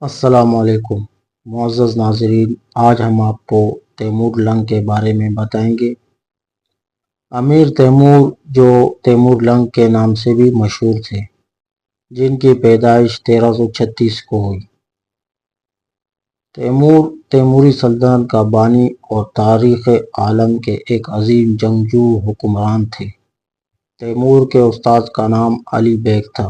السلام علیکم۔ معزز ناظرین، آج ہم آپ کو تیمور لنگ کے بارے میں بتائیں گے۔ امیر تیمور جو تیمور لنگ کے نام سے بھی مشہور تھے، جن کی پیدائش تیرہ سو چھتیس کو ہوئی۔ تیمور، تیموری سلطنت کا بانی اور تاریخ عالم کے ایک عظیم جنگجو حکمران تھے۔ تیمور کے استاد کا نام علی بیگ تھا۔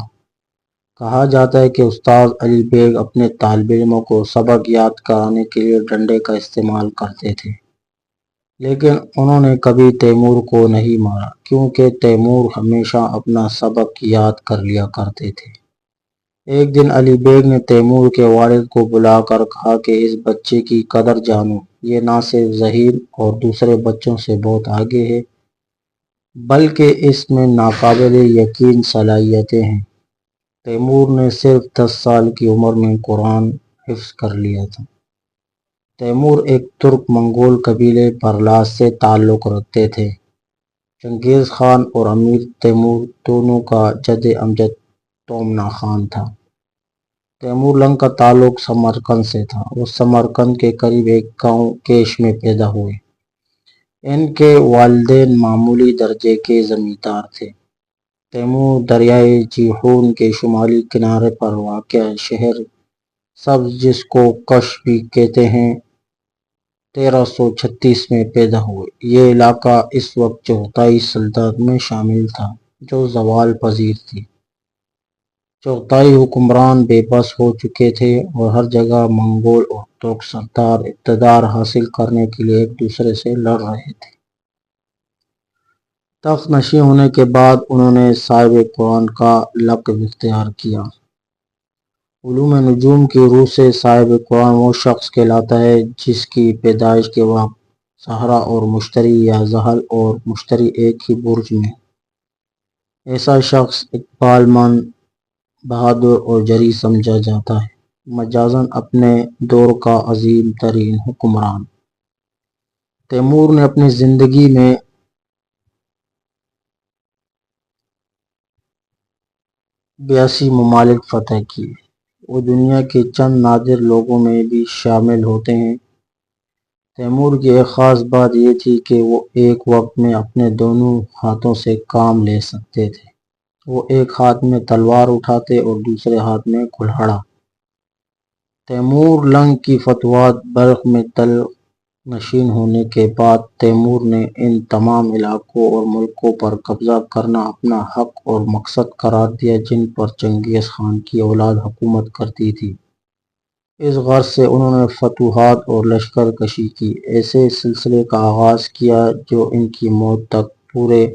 کہا جاتا ہے کہ استاد علی بیگ اپنے طالب علموں کو سبق یاد کرانے کے لیے ڈنڈے کا استعمال کرتے تھے۔ لیکن انہوں نے کبھی تیمور کو نہیں مارا، کیونکہ تیمور ہمیشہ اپنا سبق یاد کر لیا کرتے تھے۔ ایک دن علی بیگ نے تیمور کے والد کو بلا کر کہا کہ اس بچے کی قدر جانو، یہ نہ صرف ذہین اور دوسرے بچوں سے بہت آگے ہے، بلکہ اس میں ناقابل یقین صلاحیتیں ہیں۔ تیمور نے صرف دس سال کی عمر میں قرآن حفظ کر لیا تھا۔ تیمور ایک ترک منگول قبیلے برلاس سے تعلق رکھتے تھے۔ چنگیز خان اور امیر تیمور دونوں کا جد امجد تومنا خان تھا۔ تیمور لنگ کا تعلق سمرکند سے تھا۔ وہ سمرکند کے قریب ایک گاؤں کیش میں پیدا ہوئے۔ ان کے والدین معمولی درجے کے زمیندار تھے۔ تیمور دریائے جیہون کے شمالی کنارے پر واقع شہر سبز جس کو کش بھی کہتے ہیں، تیرہ سو چھتیس میں پیدا ہوئے۔ یہ علاقہ اس وقت چوتھائی سلطنت میں شامل تھا، جو زوال پذیر تھی۔ چوتھائی حکمران بے بس ہو چکے تھے اور ہر جگہ منگول اور ترک سردار اقتدار حاصل کرنے کے لیے ایک دوسرے سے لڑ رہے تھے۔ تخت نشی ہونے کے بعد انہوں نے صاحب قرآن کا لقب اختیار کیا۔ علوم نجوم کی روح سے صاحب قرآن وہ شخص کہلاتا ہے جس کی پیدائش کے وقت سہرا اور مشتری یا زحل اور مشتری ایک ہی برج میں۔ ایسا شخص اقبال مند، بہادر اور جری سمجھا جاتا ہے۔ مجازن اپنے دور کا عظیم ترین حکمران۔ تیمور نے اپنی زندگی میں بیاسی ممالک فتح کیے۔ وہ دنیا کے چند نادر لوگوں میں بھی شامل ہوتے ہیں۔ تیمور کی ایک خاص بات یہ تھی کہ وہ ایک وقت میں اپنے دونوں ہاتھوں سے کام لے سکتے تھے۔ وہ ایک ہاتھ میں تلوار اٹھاتے اور دوسرے ہاتھ میں کلہڑا۔ تیمور لنگ کی فتوات برق میں تل نشین ہونے کے بعد تیمور نے ان تمام علاقوں اور ملکوں پر قبضہ کرنا اپنا حق اور مقصد قرار دیا جن پر چنگیز خان کی اولاد حکومت کرتی تھی۔ اس غرض سے انہوں نے فتوحات اور لشکر کشی کی۔ ایسے سلسلے کا آغاز کیا جو ان کی موت تک پورے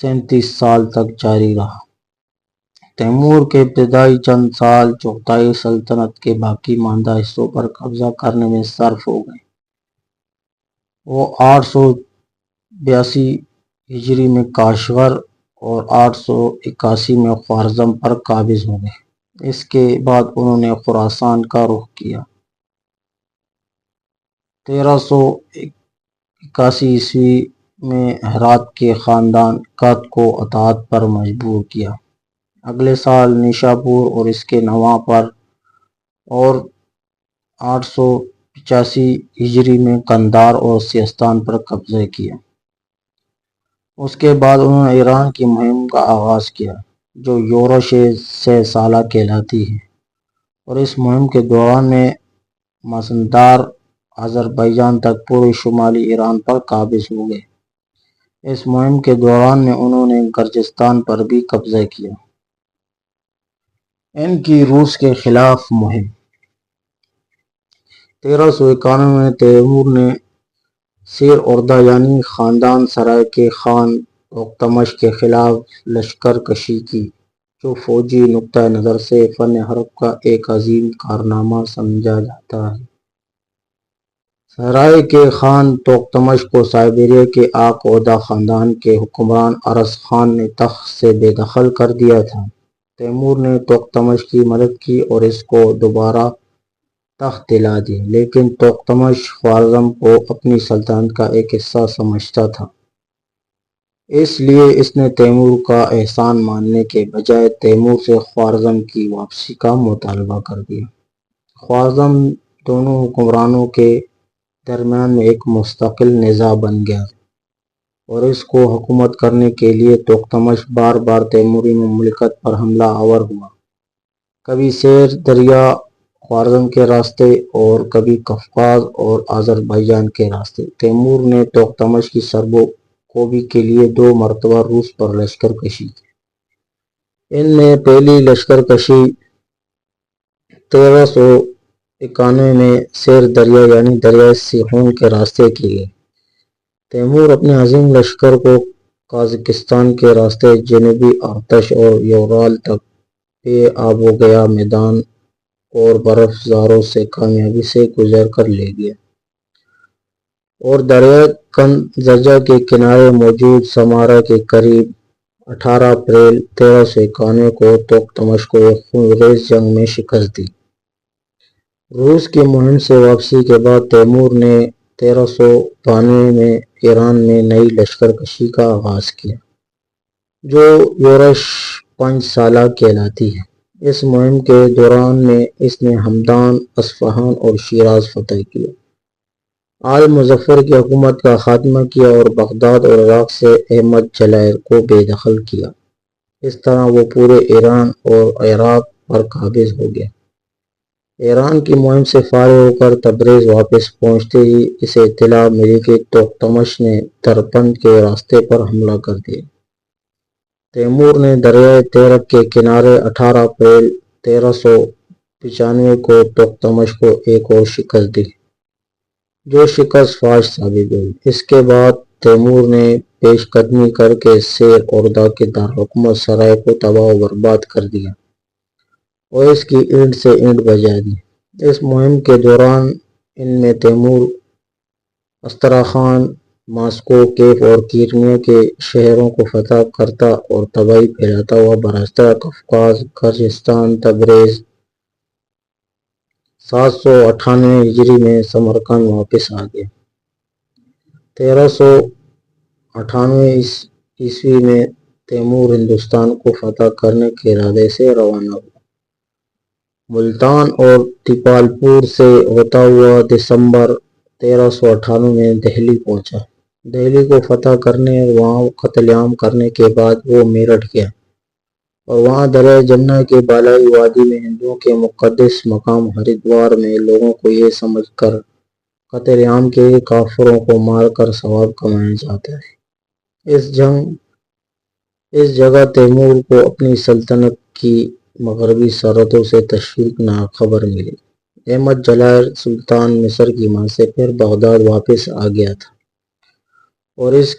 سینتیس سال تک جاری رہا۔ تیمور کے ابتدائی چند سال چوتھائی سلطنت کے باقی ماندہ حصوں پر قبضہ کرنے میں صرف ہو گئے۔ وہ آٹھ سو بیاسی ہجری میں کاشور اور آٹھ سو اکاسی میں خوارزم پر قابض ہو گئے۔ اس کے بعد انہوں نے خراسان کا رخ کیا۔ تیرہ سو اکاسی عیسوی میں ہرات کے خاندان قد کو اطاعت پر مجبور کیا۔ اگلے سال نیشاپور اور اس کے نواں پر اور آٹھ سو پچاسی ہجری میں کندار اور سیستان پر قبضہ کیا۔ اس کے بعد انہوں نے ایران کی مہم کا آغاز کیا، جو یورش سے سالہ کہلاتی ہے۔ اور اس مہم کے دوران میں مزندار آذربائیجان تک پورے شمالی ایران پر قابض ہو گئے۔ اس مہم کے دوران میں انہوں نے گرجستان پر بھی قبضہ کیا۔ ان کی روس کے خلاف مہم۔ تیرہ سو اکانوے میں تیمور نے سیر اردہ یعنی خاندان سرائے کے خان توختمش کے خلاف لشکر کشی کی، جو فوجی نقطہ نظر سے فن حرب کا ایک عظیم کارنامہ سمجھا جاتا ہے۔ سرائے کے خان توختمش کو سائبیریا کے آک عہدہ خاندان کے حکمران ارس خان نے تخت سے بے دخل کر دیا تھا۔ تیمور نے توختمش کی مدد کی اور اس کو دوبارہ تخت دلا دی، لیکن توختمش خوارزم کو اپنی سلطنت کا ایک حصہ سمجھتا تھا۔ اس لیے اس نے تیمور کا احسان ماننے کے بجائے تیمور سے خوارزم کی واپسی کا مطالبہ کر دیا۔ خوارزم دونوں حکمرانوں کے درمیان میں ایک مستقل نظام بن گیا اور اس کو حکومت کرنے کے لیے تختمش بار بار تیموری مملکت پر حملہ آور ہوا۔ کبھی سیر، دریا خوارزم کے راستے اور کبھی قفقاز اور آذربائیجان کے راستے۔ تیمور نے تختمش کی سربو کوبی کے لیے دو مرتبہ روس پر لشکر کشی۔ کی ان میں پہلی لشکر کشی تیرہ سو اکانوے میں سیر دریا یعنی دریائے سیخون کے راستے کی گئی۔ تیمور اپنے عظیم لشکر کو قازقستان کے راستے جنوبی آتش اور یورال تک بے آب و گیا میدان اور برف زاروں سے کامیابی سے گزر کر لے گیا۔ اور دریائے کنزجہ کے کنارے موجود سمارا کے قریب اٹھارہ اپریل تیرہ سو اکانوے کو تختمش کو ایک خونریز جنگ میں شکست دی۔ روس کی مہم سے واپسی کے بعد تیمور نے تیرہ سو بانوے میں ایران میں نئی لشکر کشی کا آغاز کیا، جو یورش پنج سالہ کہلاتی ہے۔ اس مہم کے دوران میں اس نے ہمدان اصفہان اور شیراز فتح کیا آل مظفر کی حکومت کا خاتمہ کیا اور بغداد اور عراق سے احمد جلائر کو بے دخل کیا۔ اس طرح وہ پورے ایران اور عراق پر قابض ہو گیا ایران کی مہم سے فارغ ہو کر تبریز واپس پہنچتے ہی اسے اطلاع ملی کہ تختمش نے ترپند کے راستے پر حملہ کر دیا۔ تیمور نے دریائے تیرک کے کنارے اٹھارہ اپریل تیرہ سو پچانوے کو تختمش کو ایک اور شکست دی، جو شکست فاش ثابت ہوئی۔ اس کے بعد تیمور نے پیش قدمی کر کے سیر اردہ کے دارالحکومت سرائے کو تباہ و برباد کر دیا اور اس کی اینٹ سے اینٹ بجا دی۔ اس مہم کے دوران ان میں تیمور، استراخان، ماسکو، کیف اور کیرمیا کے شہروں کو فتح کرتا اور تباہی پھیلاتا ہوا براستہ قفقاز کرجستان تبریز سات سو اٹھانوے ہجری میں سمرکند واپس آ گیا تیرہ سو اٹھانوے عیسوی میں تیمور ہندوستان کو فتح کرنے کے ارادے سے روانہ ہوا۔ ملتان اور دیپالپور سے ہوتا ہوا دسمبر تیرہ سو اٹھانوے میں دہلی پہنچا۔ دہلی کو فتح کرنے اور وہاں قتل عام کرنے کے بعد وہ میرٹھ گیا۔ اور وہاں دریائے جمنا کے بالائی وادی میں ہندوؤں کے مقدس مقام ہریدوار میں لوگوں کو یہ سمجھ کر قتل عام کے کافروں کو مار کر ثواب کمایا جاتا ہے۔ اس جنگ، اس جگہ تیمور کو اپنی سلطنت کی مغربی سرحدوں سے تشویقناک خبر ملی۔ احمد جلائر سلطان مصر کی ماں سے پھر بغداد واپس آ گیا تھا۔ اور اس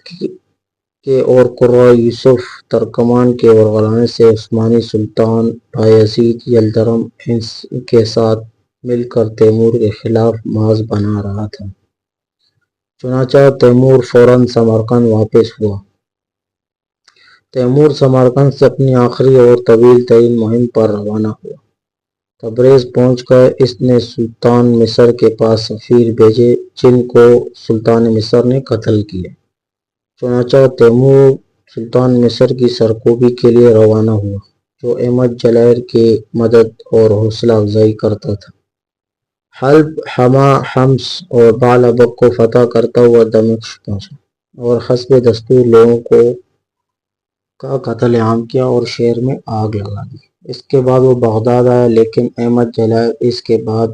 کے اور قرہ یوسف ترکمان کے ورغلانے سے عثمانی سلطان بایزید یلدرم کے ساتھ مل کر تیمور کے خلاف ماز بنا رہا تھا۔ چنانچہ تیمور فوراً سمرقند واپس ہوا۔ تیمور سمرقند سے اپنی آخری اور طویل ترین مہم پر روانہ ہوا۔ تبریز پہنچ کر اس نے سلطان مصر کے پاس سفیر بھیجے جن کو سلطان مصر نے قتل کیا۔ چنانچہ تیمور سلطان مصر کی سرکوبی کے لیے روانہ ہوا، جو احمد جلائر کی مدد اور حوصلہ افزائی کرتا تھا۔ حلب، حما حمس اور بال ابک کو فتح کرتا ہوا دمشق پہنچا اور حسب دستور لوگوں کو کا قتل عام کیا اور شہر میں آگ لگا دی۔ اس کے بعد وہ بغداد آیا، لیکن احمد جلائر اس کے بعد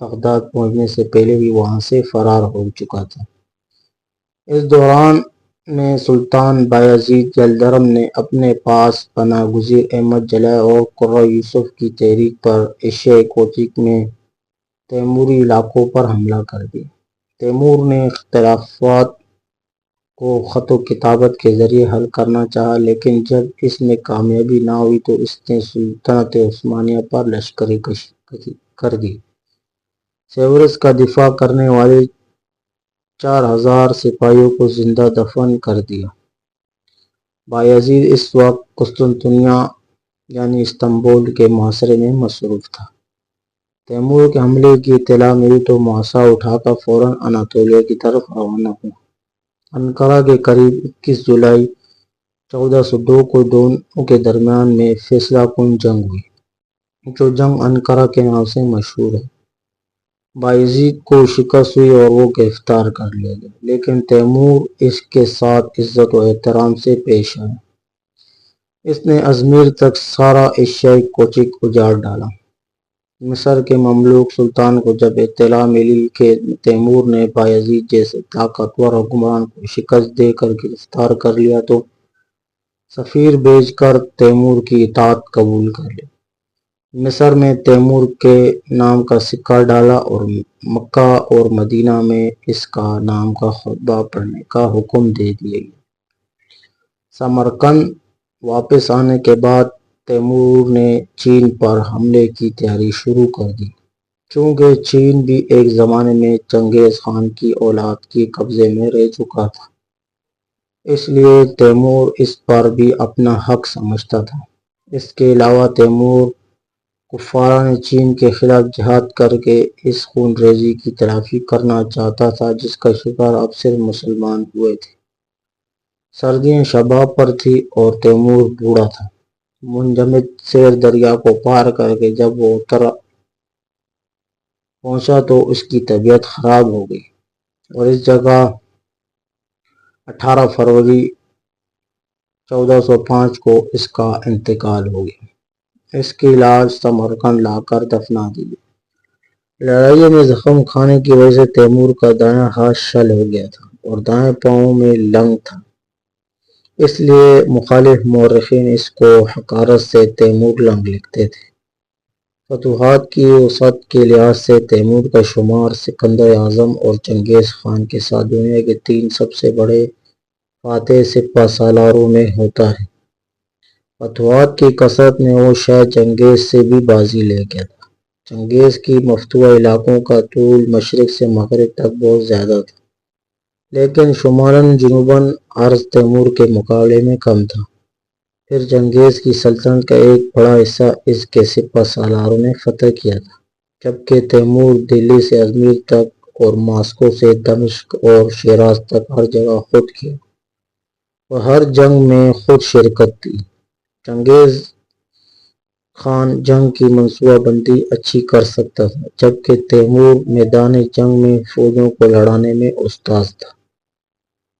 بغداد پہنچنے سے پہلے بھی وہاں سے فرار ہو چکا تھا۔ اس دوران میں سلطان بایزید جلدرم نے اپنے پاس پناہ گزیر احمد جلائر اور قرہ یوسف کی تحریک پر ایشیائی کوچک میں تیموری علاقوں پر حملہ کر دیا۔ تیمور نے اختلافات کو خط و کتابت کے ذریعے حل کرنا چاہا، لیکن جب اس میں کامیابی نہ ہوئی تو اس نے سلطنت عثمانیہ پر لشکری کشی کر دی۔ سیورس کا دفاع کرنے والے چار ہزار سپاہیوں کو زندہ دفن کر دیا۔ بایزید اس وقت قسطنطنیہ یعنی استنبول کے محاصرے میں مصروف تھا۔ تیمور کے حملے کی اطلاع ملی تو محاصرہ اٹھا کر فوراً اناتولیہ کی طرف روانہ ہوا۔ انکارا کے قریب اکیس جولائی چودہ سو دو کو دونوں کے درمیان میں فیصلہ کن جنگ ہوئی، جو جنگ انکارا کے نام سے مشہور ہے۔ باعزید کو شکست ہوئی اور وہ گرفتار کر لیا گیا۔ لیکن تیمور اس کے ساتھ عزت و احترام سے پیش آیا۔ اس نے ازمیر تک سارا ایشیائی کوچک اجاڑ ڈالا۔ مصر کے مملوک سلطان کو جب اطلاع ملی کہ تیمور نے بایزید جیسے طاقتور حکمران کو شکست دے کر گرفتار کر لیا تو سفیر بھیج کر تیمور کی اطاعت قبول کر لی مصر میں تیمور کے نام کا سکہ ڈالا اور مکہ اور مدینہ میں اس کا نام کا خطبہ پڑھنے کا حکم دے دیا گیا۔ سمرکند واپس آنے کے بعد تیمور نے چین پر حملے کی تیاری شروع کر دی۔ چونکہ چین بھی ایک زمانے میں چنگیز خان کی اولاد کی قبضے میں رہ چکا تھا، اس لیے تیمور اس پر بھی اپنا حق سمجھتا تھا۔ اس کے علاوہ تیمور کفارہ چین کے خلاف جہاد کر کے اس خون ریزی کی تلافی کرنا چاہتا تھا جس کا شکار اب صرف مسلمان ہوئے تھے۔ سردیاں شباب پر تھی اور تیمور بوڑھا تھا۔ منجمد سیر دریا کو پار کر کے جب وہ اتر پہنچا تو اس کی طبیعت خراب ہو گئی اور اس جگہ اٹھارہ فروری چودہ سو پانچ کو اس کا انتقال ہو گیا۔ اس کی علاج سمرکند لا کر دفنا دی۔ لڑائی میں زخم کھانے کی وجہ سے تیمور کا دائیں ہاتھ شل ہو گیا تھا اور دائیں پاؤں میں لنگ تھا۔ اس لیے مخالف مورخین اس کو حقارت سے تیمور لنگ لکھتے تھے۔ فتوحات کی وسعت کے لحاظ سے تیمور کا شمار سکندر اعظم اور چنگیز خان کے ساتھ دنیا کے تین سب سے بڑے فاتح سپہ سالاروں میں ہوتا ہے۔ فتوحات کی کثرت میں وہ شاید چنگیز سے بھی بازی لے گیا تھا۔ چنگیز کی مفتوح علاقوں کا طول مشرق سے مغرب تک بہت زیادہ تھا، لیکن شمالاً جنوباً عرض تیمور کے مقابلے میں کم تھا۔ پھر چنگیز کی سلطنت کا ایک بڑا حصہ اس کے سپہ سالاروں نے فتح کیا تھا، جبکہ تیمور دلی سے ازمیر تک اور ماسکو سے دمشق اور شیراز تک ہر جگہ خود کیا۔ وہ ہر جنگ میں خود شرکت تھی چنگیز خان جنگ کی منصوبہ بندی اچھی کر سکتا تھا، جبکہ تیمور میدان جنگ میں فوجوں کو لڑانے میں استاذ تھا۔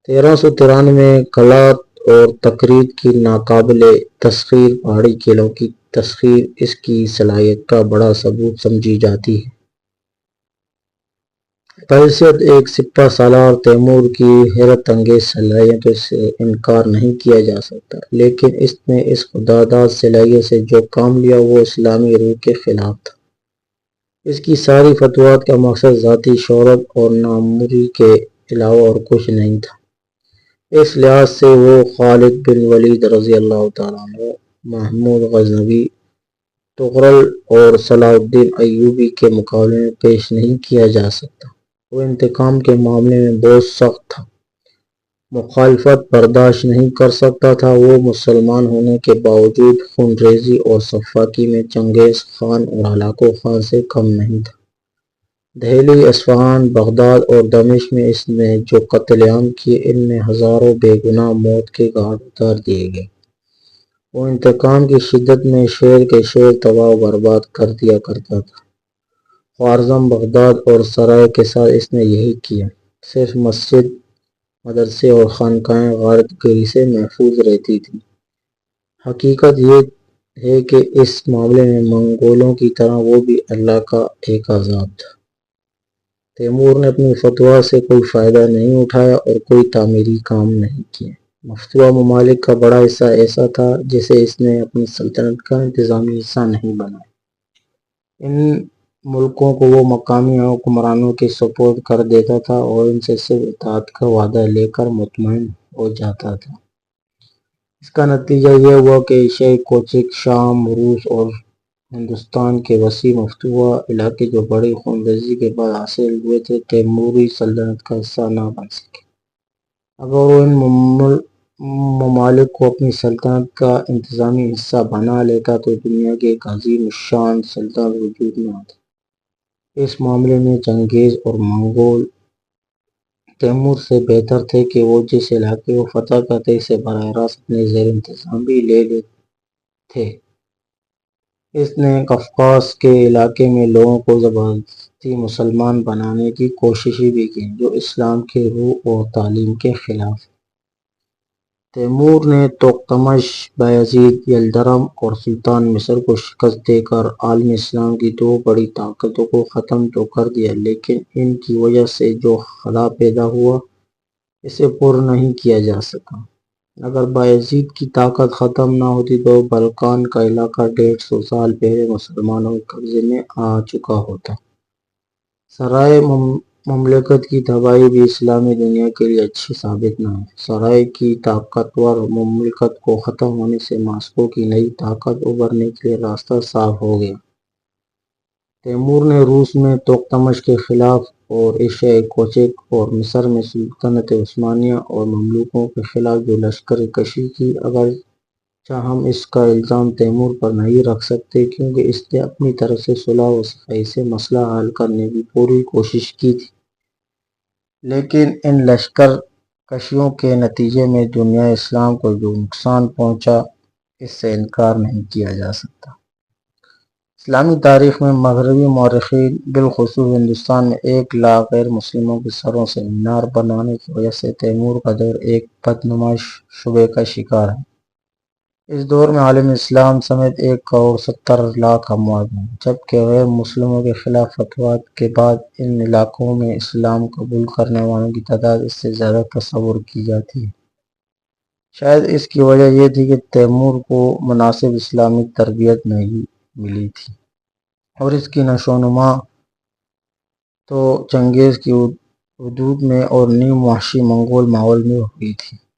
تیرہ سو ترانوے کلات اور تقریب کی ناقابل تسخیر پہاڑی قلعوں کی تسخیر اس کی صلاحیت کا بڑا ثبوت سمجھی جاتی ہے۔ بحیثیت ایک سپہ سالار تیمور کی حیرت انگیز صلاحیتوں سے انکار نہیں کیا جا سکتا، لیکن اس نے اس خداداد صلاحیت سے جو کام لیا وہ اسلامی روح کے خلاف تھا۔ اس کی ساری فتوحات کا مقصد ذاتی شہرت اور ناموری کے علاوہ اور کچھ نہیں تھا۔ اس لحاظ سے وہ خالد بن ولید رضی اللہ تعالیٰ عنہ، محمود غزنوی تغرل اور صلاح الدین ایوبی کے مقابلے میں پیش نہیں کیا جا سکتا۔ وہ انتقام کے معاملے میں بہت سخت تھا۔ مخالفت برداشت نہیں کر سکتا تھا۔ وہ مسلمان ہونے کے باوجود خون ریزی اور صفاقی میں چنگیز خان اور ہلاکو خان سے کم نہیں تھا۔ دہلی اسفہان بغداد اور دمش میں اس نے جو قتل عام کیے، ان میں ہزاروں بے گناہ موت کے گھاٹ اتار دیے گئے۔ وہ انتقام کی شدت میں شیر کے شیر تباہ و برباد کر دیا کرتا تھا۔ خوارزم بغداد اور سرائے کے ساتھ اس نے یہی کیا۔ صرف مسجد، مدرسے اور خانقاہیں غارت گری سے محفوظ رہتی تھی حقیقت یہ ہے کہ اس معاملے میں منگولوں کی طرح وہ بھی اللہ کا ایک عذاب تھا۔ تیمور نے اپنی فتویٰ سے کوئی فائدہ نہیں اٹھایا اور کوئی تعمیری کام نہیں کیا۔ مفتوح ممالک کا بڑا حصہ ایسا تھا جسے اس نے اپنی سلطنت کا انتظامی حصہ نہیں بنایا۔ ان ملکوں کو وہ مقامی حکمرانوں کے سپورٹ کر دیتا تھا اور ان سے صرف اطاعت کا وعدہ لے کر مطمئن ہو جاتا تھا۔ اس کا نتیجہ یہ ہوا کہ ایشیائی کوچک، شام، روس اور ہندوستان کے وسیع مفتوحہ علاقے جو بڑی خونریزی کے بعد حاصل ہوئے تھے، تیموری سلطنت کا حصہ نہ بن سکے۔ اگر وہ ان ممالک کو اپنی سلطنت کا انتظامی حصہ بنا لیتا تو دنیا کی ایک عظیم الشان سلطنت وجود میں آتی اس معاملے میں چنگیز اور منگول تیمور سے بہتر تھے کہ وہ جس علاقے کو فتح کرتے اسے براہ راست اپنے زیر انتظام بھی لے لے تھے اس نے کفقاز کے علاقے میں لوگوں کو بستی مسلمان بنانے کی کوششیں بھی کی، جو اسلام کے روح اور تعلیم کے خلاف تیمور نے توختمش بایزید یلدرم اور سلطان مصر کو شکست دے کر عالم اسلام کی دو بڑی طاقتوں کو ختم تو کر دیا، لیکن ان کی وجہ سے جو خلا پیدا ہوا، اسے پر نہیں کیا جا سکا۔ اگر بایزید کی طاقت ختم نہ ہوتی تو بلکان کا علاقہ ڈیڑھ سو سال پہلے مسلمانوں کے قبضے میں آ چکا ہوتا۔ سرائے مملکت کی تباہی بھی اسلامی دنیا کے لیے اچھی ثابت نہ ہے۔ سرائے کی طاقتور مملکت کو ختم ہونے سے ماسکو کی نئی طاقت ابھرنے کے لیے راستہ صاف ہو گیا۔ تیمور نے روس میں توختمش کے خلاف اور ایشیا کوچک اور مصر میں سلطنت عثمانیہ اور مملوکوں کے خلاف جو لشکر کشی کی اگر اگرچہ ہم اس کا الزام تیمور پر نہیں رکھ سکتے کیونکہ اس نے اپنی طرف سے صلح و صفائی سے مسئلہ حل کرنے کی پوری کوشش کی تھی۔ لیکن ان لشکر کشیوں کے نتیجے میں دنیا اسلام کو جو نقصان پہنچا، اس سے انکار نہیں کیا جا سکتا۔ اسلامی تاریخ میں مغربی مورخین بالخصوص ہندوستان میں ایک لاکھ غیر مسلموں کے سروں سے مینار بنانے کی وجہ سے تیمور کا دور ایک بدنما شبے کا شکار ہے۔ اس دور میں عالم اسلام سمیت ایک کروڑ ستر لاکھ اموات ہوئیں جبکہ غیر مسلموں کے خلاف فتویٰ کے بعد ان علاقوں میں اسلام قبول کرنے والوں کی تعداد اس سے زیادہ تصور کی جاتی ہے۔ شاید اس کی وجہ یہ تھی کہ تیمور کو مناسب اسلامی تربیت نہیں ملی تھی۔ اور اس کی نشو و نما تو چنگیز کی حدود میں اور نیم وحشی منگول ماحول میں ہوئی تھی۔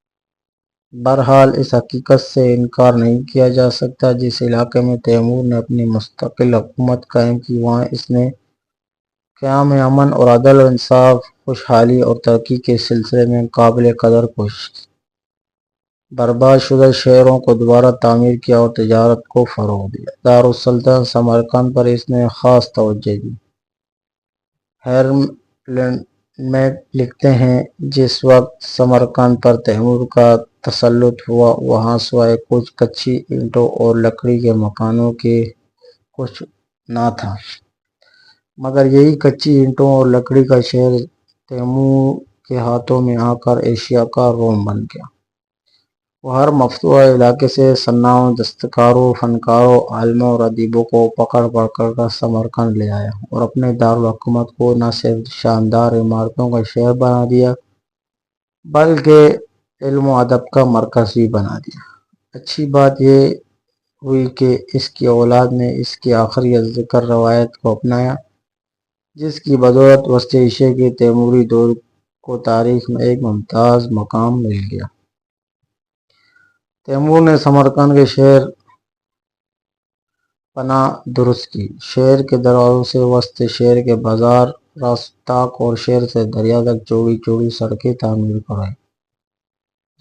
بہرحال اس حقیقت سے انکار نہیں کیا جا سکتا جس علاقے میں تیمور نے اپنی مستقل حکومت قائم کی، وہاں اس نے قیام امن اور عدل و انصاف، خوشحالی اور ترقی کے سلسلے میں قابل قدر کوشش کی۔ برباد شدہ شہروں کو دوبارہ تعمیر کیا اور تجارت کو فروغ دیا۔ دارالسلطنت سمرقند پر اس نے خاص توجہ دی۔ ہیرم لکھتے ہیں، جس وقت سمرقند پر تیمور کا تسلط ہوا۔ وہاں سوائے کچھ کچی اینٹوں اور لکڑی کے مکانوں کے کچھ نہ تھا۔ مگر یہی کچی اینٹوں اور لکڑی کا شہر تیمور کے ہاتھوں میں آ کر ایشیا کا روم بن گیا۔ وہ ہر مفتوحہ علاقے سے صناعوں دستکاروں، فنکاروں، عالموں اور ادیبوں کو پکڑ پکڑ کر سمرقند لے آیا اور اپنے دارالحکومت کو نہ صرف شاندار عمارتوں کا شہر بنا دیا، بلکہ علم و ادب کا مرکز بھی بنا دیا۔ اچھی بات یہ ہوئی کہ اس کی اولاد نے اس کی آخری ذکر روایت کو اپنایا، جس کی بدولت وسط ایشیا کے تیموری دور کو تاریخ میں ایک ممتاز مقام مل گیا۔ تیمور نے سمرقند کے شہر پناہ درست کی۔ شہر کے دروازوں سے وسط شہر کے بازار، راستاق اور شہر سے دریا تک چوڑی چوڑی سڑکیں تعمیر کرائیں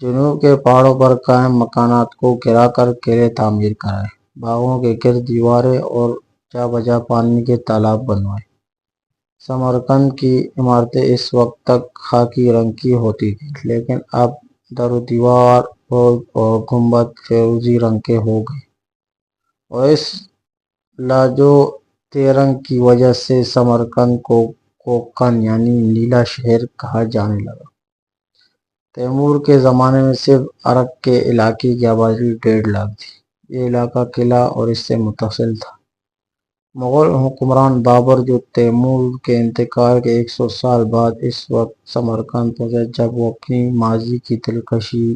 جنوب کے پہاڑوں پر قائم مکانات کو گرا کر قلعے تعمیر کرائے۔ باغوں کے گرد دیواریں اور جا بجا پانی کے تالاب بنوائے۔ سمرقند کی عمارتیں اس وقت تک خاکی رنگ کی ہوتی تھیں، لیکن اب در و دیوار اور گنبد فیروزی رنگ کے ہو گئے۔ اور اس لاجو تیرنگ کی وجہ سے سمرقند کو کوکن یعنی نیلا شہر کہا جانے لگا۔ تیمور کے زمانے میں صرف عرق کے علاقے کی آبادی ڈیڑھ لاکھ تھی۔ یہ علاقہ قلعہ اور اس سے متصل تھا۔ مغل حکمران بابر جو تیمور کے انتقال کے ایک سو سال بعد اس وقت سمرقند پہنچا، جب وہ اپنی ماضی کی دلکشی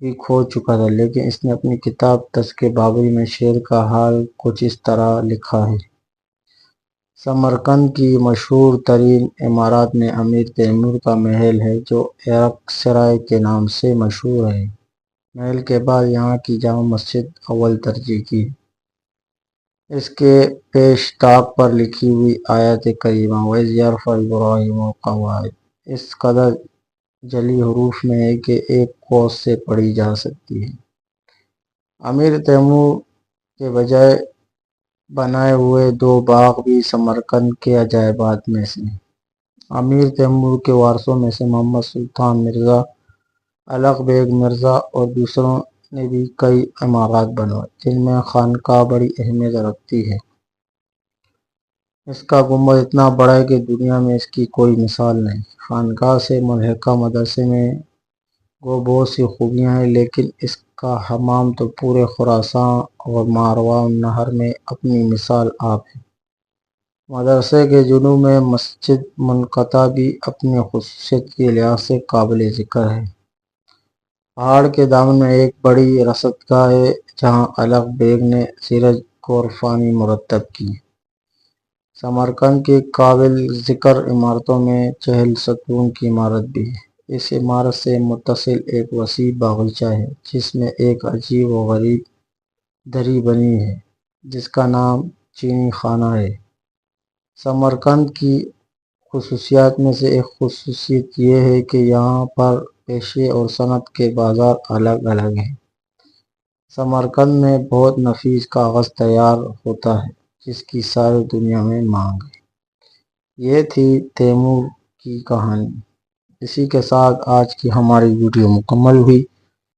بھی کھو چکا تھا، لیکن اس نے اپنی کتاب تذکرہ بابری میں شہر کا حال کچھ اس طرح لکھا ہے۔ سمرقند کی مشہور ترین عمارات میں امیر تیمور کا محل ہے، جو ایرک سرائے کے نام سے مشہور ہے۔ محل کے بعد یہاں کی جامع مسجد اول ترجیح کی۔ اس کے پیش طاق پر لکھی ہوئی آیت کریمہ، وَإِذْ يَرْفَعُ إِبْرَاهِيمُ الْقَوَاعِدَ اس قدر جلی حروف میں ہے کہ ایک کوس سے پڑھی جا سکتی ہے۔ امیر تیمور کے بجائے بنائے ہوئے دو باغ بھی سمرقند کے عجائبات میں سے۔ امیر تیمور کے وارثوں میں سے محمد سلطان مرزا الغ بیگ مرزا اور دوسروں نے بھی کئی عمارات بنوائے جن میں خانقاہ بڑی اہمیت رکھتی ہے۔ اس کا گنبد اتنا بڑا ہے کہ دنیا میں اس کی کوئی مثال نہیں۔ خانقاہ سے ملحقہ مدرسے میں وہ بہت سی خوبیاں ہیں، لیکن اس کا حمام تو پورے خراسان اور ماروان نہر میں اپنی مثال آپ ہے۔ مدرسے کے جنوب میں مسجد منقطع بھی اپنی خصوصیت کے لحاظ سے قابل ذکر ہے۔ پہاڑ کے دامن میں ایک بڑی رسد گاہ ہے، جہاں الگ بیگ نے سیرج کورفانی مرتب کی۔ سمرقند کی قابل ذکر عمارتوں میں چہل ستون کی عمارت بھی ہے۔ اس عمارت سے متصل ایک وسیع باغیچہ ہے جس میں ایک عجیب و غریب دری بنی ہے، جس کا نام چینی خانہ ہے۔ سمرقند کی خصوصیات میں سے ایک خصوصیت یہ ہے کہ یہاں پر پیشے اور صنعت کے بازار الگ الگ ہیں۔ سمرقند میں بہت نفیس کاغذ تیار ہوتا ہے، جس کی ساری دنیا میں مانگ ہے۔ یہ تھی تیمور کی کہانی۔ اسی کے ساتھ آج کی ہماری ویڈیو مکمل ہوئی۔